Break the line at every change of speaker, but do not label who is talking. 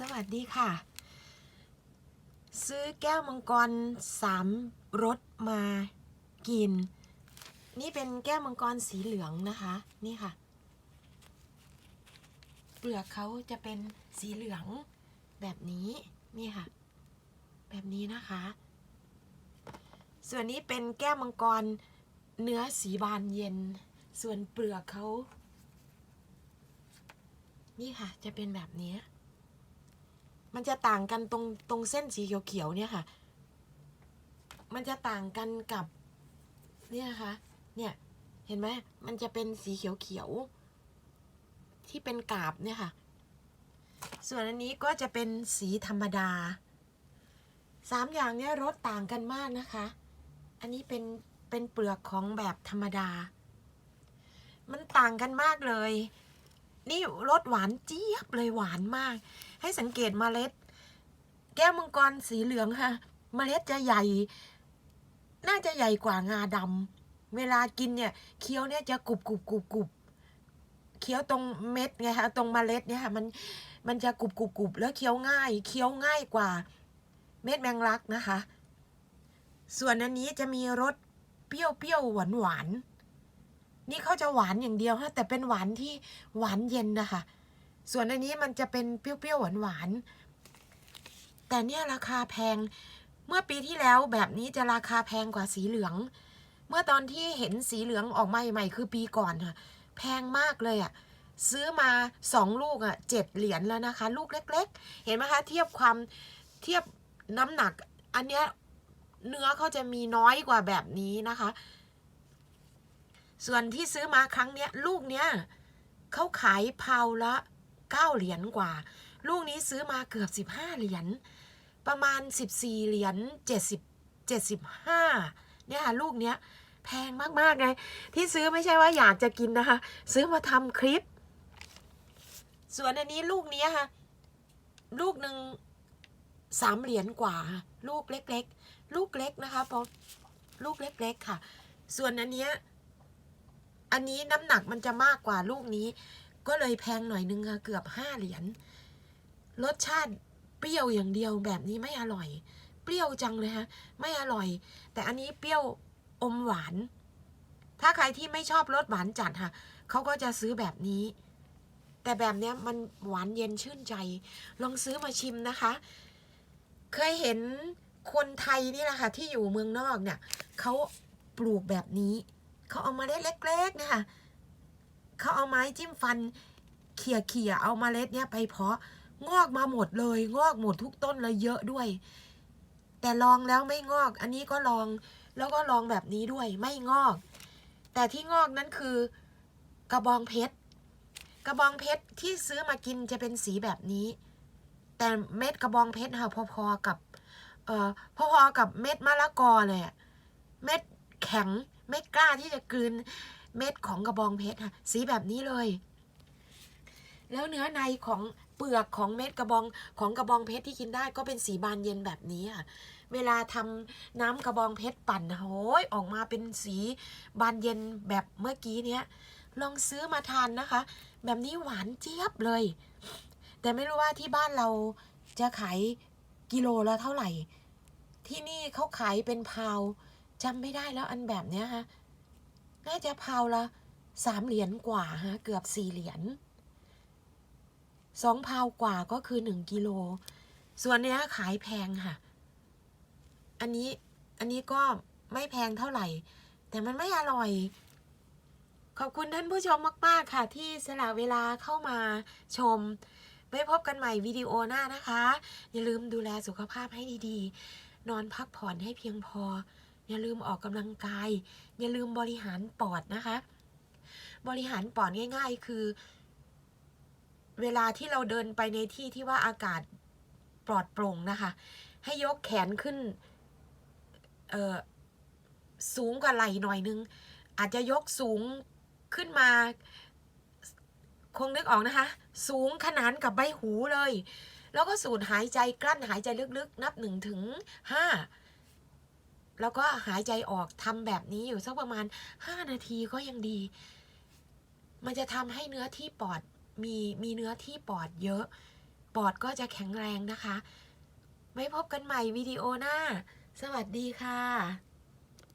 สวัสดีค่ะ ซื้อแก้วมังกรสามรสมากิน นี่เป็นแก้วมังกรสีเหลืองนะคะ นี่ค่ะ เปลือกเขาจะเป็นสีเหลืองแบบนี้นี่ค่ะ แบบนี้นะคะ ส่วนนี้เป็นแก้วมังกรเนื้อสีบานเย็น ส่วนเปลือกเขานี่ค่ะ จะเป็นแบบนี้ มันจะต่างกันตรงตรงเส้นสีเขียวๆเนี่ยค่ะ มันจะต่างกันกับเนี่ยนะคะ เนี่ย เห็นไหมมันจะเป็นสีเขียวๆที่เป็นกาบเนี่ยค่ะ ส่วนอันนี้ก็จะเป็นสีธรรมดาสามอย่างเนี้ยรสต่างกันมากนะคะ อันนี้เป็นเป็นเปลือกของแบบธรรมดา มันต่างกันมากเลย นี่รสหวานเจี๊ยบเลยหวานมาก ให้สังเกตเมล็ด แก้วมังกรสีเหลืองค่ะเมล็ดจะใหญ่ น่าจะใหญ่กว่างาดำเวลากินเนี่ยเคี้ยวเนี่ยจะกรุบกรุบกรุบกรุบเคี้ยวตรงเม็ดไงคะตรงเมล็ดเนี่ยค่ะมันมันจะกรุบกรุบกรุบแล้วเคี้ยวง่ายเคี้ยวง่ายกว่า เม็ดแมงลักนะคะ ส่วนอันนี้จะมีรสเปรี้ยวเปรี้ยวหวานหวาน นี่เขาจะหวานอย่างเดียวฮะแต่เป็นหวานที่หวานเย็นนะคะ ส่วนอันนี้มันจะเป็นเปรี้ยวๆหวานๆแต่เนี่ยราคาแพง เมื่อปีที่แล้วแบบนี้จะราคาแพงกว่าสีเหลือง เมื่อตอนที่เห็นสีเหลืองออกมาใหม่ๆคือปีก่อนค่ะ แพงมากเลยอะ่ะซื้อมาสองลูกอะ่ะเจ็ดเหรียญแล้วนะคะ ลูกเล็ก ๆ เห็นไหมคะ เทียบความเทียบน้ำหนัก อันเนี้ยเนื้อเขาจะมีน้อยกว่าแบบนี้นะคะ ส่วนที่ซื้อมาครั้งเนี้ยลูกเนี้ยเขาขายเพาละเก้าเหรียญกว่า ลูกนี้ซื้อมาเกือบสิบห้าเหรียญประมาณสิบสี่เหรียญเจ็ดสิบเจ็ดสิบห้าเนี่ยค่ะลูกเนี้ยแพงมากๆเลยที่ซื้อไม่ใช่ว่าอยากจะกินนะคะ ซื้อมาทำคลิป ส่วนอันนี้ลูกเนี้ยค่ะ ลูกหนึ่งสามเหรียญกว่า ลูกเล็ก ๆ ลูกเล็กนะคะพราะลูกเล็ก ๆ ค่ะ ส่วนอันเนี้ย อันนี้น้ำหนักมันจะมากกว่าลูกนี้ ก็เลยแพงหน่อยนึงค่ะเกือบห้าเหรียญรสชาติเปรี้ยวอย่างเดียวแบบนี้ไม่อร่อย เปรี้ยวจังเลยฮะ ไม่อร่อย แต่อันนี้เปรี้ยวอมหวาน ถ้าใครที่ไม่ชอบรสหวานจัดค่ะเขาก็จะซื้อแบบนี้ แต่แบบเนี้ยมันหวานเย็นชื่นใจ ลองซื้อมาชิมนะคะ เคยเห็นคนไทยนี่แหละค่ะที่อยู่เมืองนอกเนี่ยเขาปลูกแบบนี้ เขาเอามาได้เล็กๆเนะค่ะเขาเอาไม้จิ้มฟันเขี่ยเขี่ยๆเอามาเมล็ดเนี่ยไปเพาะงอกมาหมดเลย งอกหมดทุกต้นเลยเยอะด้วย แต่ลองแล้วไม่งอก อันนี้ก็ลองแล้วก็ลองแบบนี้ด้วยไม่งอก แต่ที่งอกนั้นคือกระบองเพชรกระบองเพชรที่ซื้อมากินจะเป็นสีแบบนี้ แต่เม็ดกระบองเพชรค่ะพอๆกับเอ่อพอๆกับเม็ดมะละกอเลยเม็ดแข็ง ไม่กล้าที่จะกลืนเม็ดของกระบองเพชรค่ะ สีแบบนี้เลย แล้วเนื้อในของเปลือกของเม็ดกระบองของกระบองเพชรที่กินได้ก็เป็นสีบานเย็นแบบนี้ค่ะ เวลาทำน้ำกระบองเพชรปั่นโอ้ยออกมาเป็นสีบานเย็นแบบเมื่อกี้เนี้ย ลองซื้อมาทานนะคะ แบบนี้หวานเจี๊ยบเลย แต่ไม่รู้ว่าที่บ้านเราจะขายกิโลละเท่าไหร่ ที่นี่เขาขายเป็นพาว จำไม่ได้แล้วอันแบบเนี้ยฮะน่าจะพาวละสามเหรียญกว่าฮะเกือบสี่เหรียญสองพาวกว่าก็คือหนึ่งกิโล ส่วนเนี้ยขายแพงค่ะ อันนี้อันนี้ก็ไม่แพงเท่าไหร่ แต่มันไม่อร่อย ขอบคุณท่านผู้ชมมาก ๆ ค่ะ ที่สละเวลาเข้ามาชม ไว้พบกันใหม่วิดีโอหน้านะคะ อย่าลืมดูแลสุขภาพให้ดี ๆ นอนพักผ่อนให้เพียงพอ อย่าลืมออกกำลังกาย อย่าลืมบริหารปอดนะคะ บริหารปอดง่าย ๆ คือ เวลาที่เราเดินไปในที่ที่ว่าอากาศปลอดโปร่งนะคะ ให้ยกแขนขึ้นเออสูงกว่าไหล่หน่อยนึง อาจจะยกสูงขึ้นมา คงนึกออกนะคะ สูงขนานกับใบหูเลย แล้วก็สูดหายใจกลั้นหายใจลึกๆ นับหนึ่งถึงห้า แล้วก็หายใจออกทำแบบนี้อยู่สักประมาณ 5 นาทีก็ยังดี มันจะทำให้เนื้อที่ปอดมีมีเนื้อที่ปอดเยอะ ปอดก็จะแข็งแรงนะคะไม่พบกันใหม่วิดีโอหน้า สวัสดีค่ะ